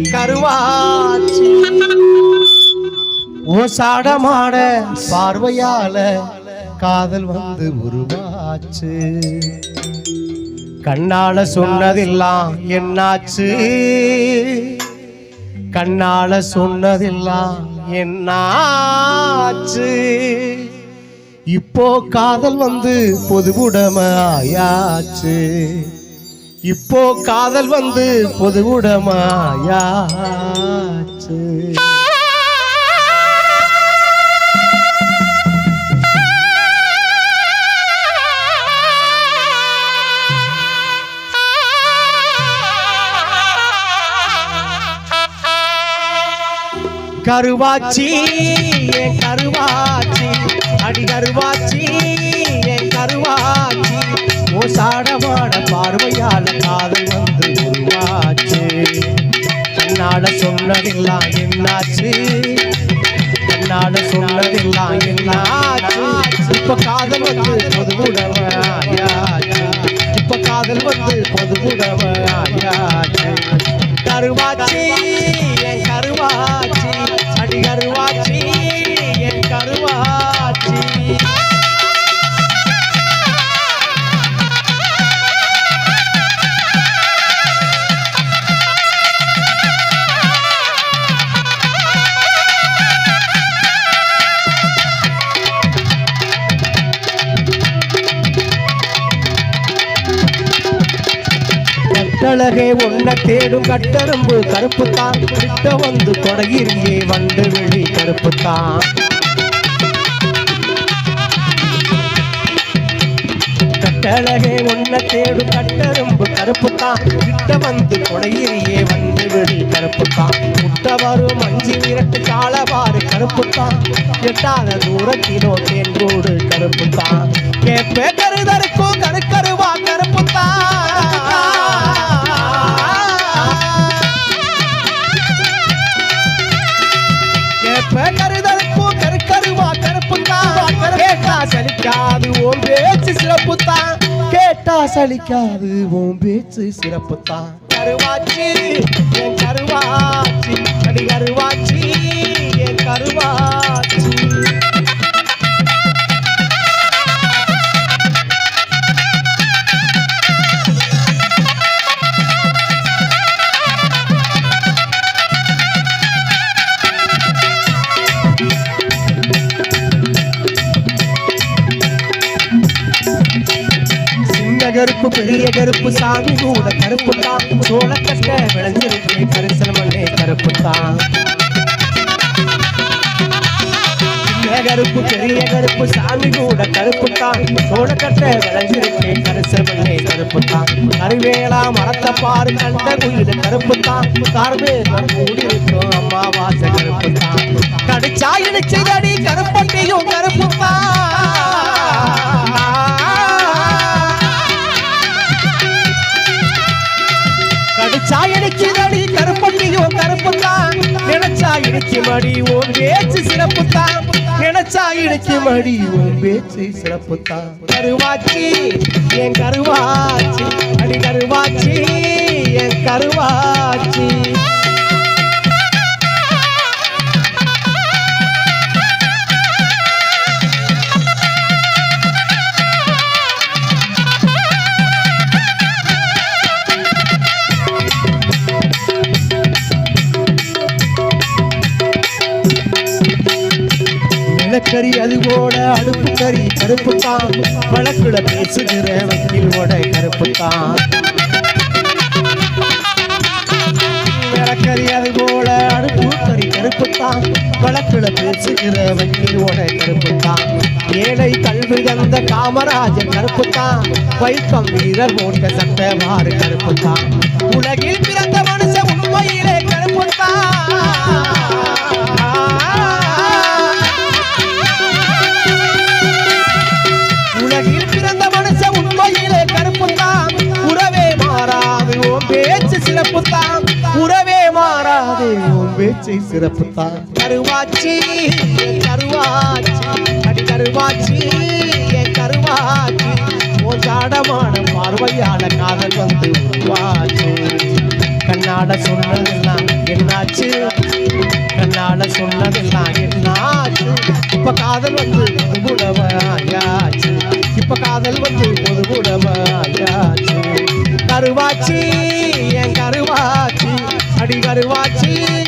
கருவாச்சி. ஓ சாடமாட பார்வையால காதல் வந்து உருவாச்சு. கண்ணால சொன்னதெல்லாம் என்னாச்சு? கண்ணால சொன்னதெல்லாம் என்னாச்சு? இப்போ காதல் வந்து பொதுவுடமையாச்சு இப்போ காதல் வந்து பொதுவுடமை ஆயாச்சு கருவாச்சி கருவாச்சி அடி கருவாச்சி. சாடவாட பார்வையால் காதல் வந்து உருவாச்சு. கண்ணாட சொன்னதெல்லாம் என்னாச்சு? கண்ணாட சொன்னதெல்லாம் என்னாச்சு? இப்ப காதல் வந்து பொதுவுடமையாச்சு இப்ப காதல் வந்து பொதுவுடமையாச்சு தருவாச்சு. கட்டழகே உன்ன தேடும் கட்டரும்பு கருப்பு தான் கிட்ட வந்து தொடங்கிறியே வண்டு வெளி கருப்பு தான் கட்டழகே உன்ன தேடும் கட்டரும்பு கருப்பு தான் கிட்ட வந்து கொடையிறியே வந்து வெளி கருப்பு தான் முட்ட மஞ்சி விரட்டு காலவாறு கருப்பு தான் எட்டாத தூரத்திலோ தேன்கூடு கருப்பு தான் கேப்பே கருதருக்கும் காசளிக்காது உன் பேச்சு சிறப்புத்தான். கருவாச்சி என் கருவாச்சி கருப்பு பெரிய கருப்பு சாமி கூட கருப்பு தான். சோழ கட்ட விளைஞ்சிருக்கு கரிசல் மண்ணே கருப்பு தான். கருப்பு பெரிய கருப்பு சாமி கூட கருப்பு தான். சோழ கட்ட விளைஞ்சிருக்கு கரிசல் மண்ணே கருப்பு தான். கருவேலா மரத்தை பாரு கண்ட குயில் கருப்பு தான். சார்பே கூடி இருக்கும் அம்மாவாசை கருப்பு தான். கடிச்சா இடிச்சதடி கருப்பட்டியும் கருப்பு தான். நினைச்சா மடி ஓன் பேச்சு சிறப்புத்தான். நினைச்சா இடிக்கு மடி ஓன் பேச்சு சிறப்பு தான் கருவாச்சி என் கருவாச்சி. அடி கருவாச்சி என் கருவா கறி அது போல அடுப்பு கறி கருப்பு தான் வழக்குல பேசுகிற வக்கீல் ஓட கருப்பு தான் நிலக்கரி அது போல அடுப்பு கறி கருப்பு தான் வழக்குல பேசுகிற வக்கீல் ஓட கருப்பு தான் ஏழை கல்வி தந்த காமராஜர் கருப்பு தான் வைக்கம் வீரர் போன்ற சட்ட மாறு கருப்பு தான் உலகில் பிறந்த மனுஷன் உண்மையிலே கருப்பு தான் மாறாது ஓம் பேச்சு சிறப்புத்தான். உறவே மாறாதே. பேச்சை பேச்சு சிறப்புத்தான். கருவாச்சி கருவாச்சி அடி கருவாச்சி என் கருவாச்சி ஓ ஜாடமான பார்வையால காதல் வந்து உருவாச்சு. கண்ணாட சொன்னதெல்லாம் என்னாச்சு? கண்ணாட சொன்னதெல்லாம் என்னாச்சு? இப்ப காதல் வந்து கருவாச்சி என் கருவாச்சி அடி கருவாச்சி.